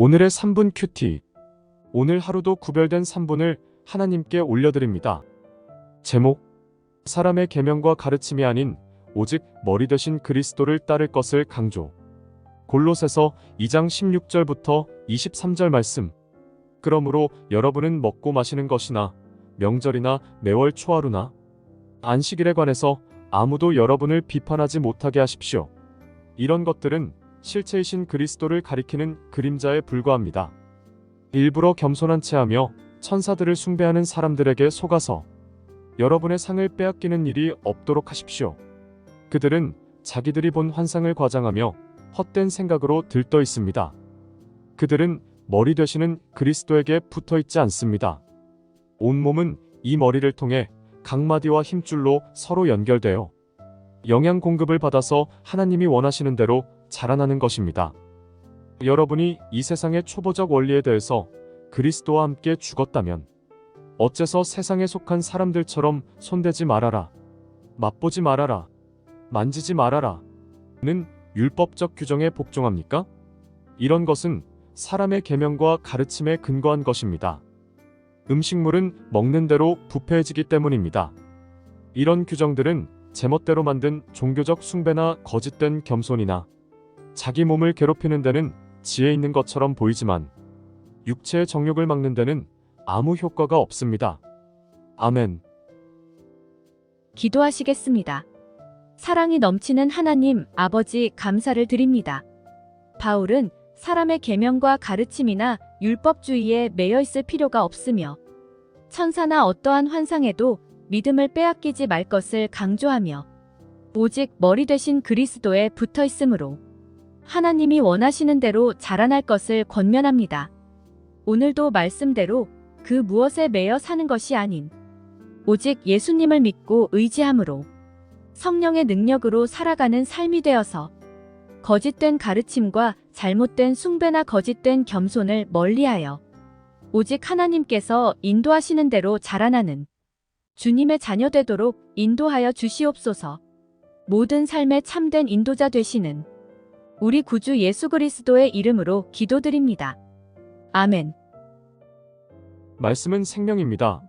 오늘의 3분 큐티. 오늘 하루도 구별된 3분을 하나님께 올려드립니다. 제목 사람의 계명과 가르침이 아닌 오직 머리 대신 그리스도를 따를 것을 강조. 골로새서 2장 16절부터 23절 말씀. 그러므로 여러분은 먹고 마시는 것이나 명절이나 매월 초하루나 안식일에 관해서 아무도 여러분을 비판하지 못하게 하십시오. 이런 것들은 실체이신 그리스도를 가리키는 그림자에 불과합니다. 일부러 겸손한 체하며 천사들을 숭배하는 사람들에게 속아서 여러분의 상을 빼앗기는 일이 없도록 하십시오. 그들은 자기들이 본 환상을 과장하며 헛된 생각으로 들떠 있습니다. 그들은 머리 되시는 그리스도에게 붙어 있지 않습니다. 온몸은 이 머리를 통해 각마디와 힘줄로 서로 연결되어 영양 공급을 받아서 하나님이 원하시는 대로 자라나는 것입니다. 여러분이 이 세상의 초보적 원리에 대해서 그리스도와 함께 죽었다면 어째서 세상에 속한 사람들처럼 손대지 말아라. 맛보지 말아라. 만지지 말아라. 는 율법적 규정에 복종합니까? 이런 것은 사람의 계명과 가르침에 근거한 것입니다. 음식물은 먹는 대로 부패해지기 때문입니다. 이런 규정들은 제멋대로 만든 종교적 숭배나 거짓된 겸손이나 자기 몸을 괴롭히는 데는 지혜 있는 것처럼 보이지만 육체의 정욕을 막는 데는 아무 효과가 없습니다. 아멘. 기도하시겠습니다. 사랑이 넘치는 하나님 아버지 감사를 드립니다. 바울은 사람의 계명과 가르침이나 율법주의에 매여 있을 필요가 없으며 천사나 어떠한 환상에도 믿음을 빼앗기지 말 것을 강조하며 오직 머리 대신 그리스도에 붙어 있으므로 하나님이 원하시는 대로 자라날 것을 권면합니다. 오늘도 말씀대로 그 무엇에 매여 사는 것이 아닌 오직 예수님을 믿고 의지함으로 성령의 능력으로 살아가는 삶이 되어서 거짓된 가르침과 잘못된 숭배나 거짓된 겸손을 멀리하여 오직 하나님께서 인도하시는 대로 자라나는 주님의 자녀 되도록 인도하여 주시옵소서. 모든 삶의 참된 인도자 되시는 우리 구주 예수 그리스도의 이름으로 기도드립니다. 아멘. 말씀은 생명입니다.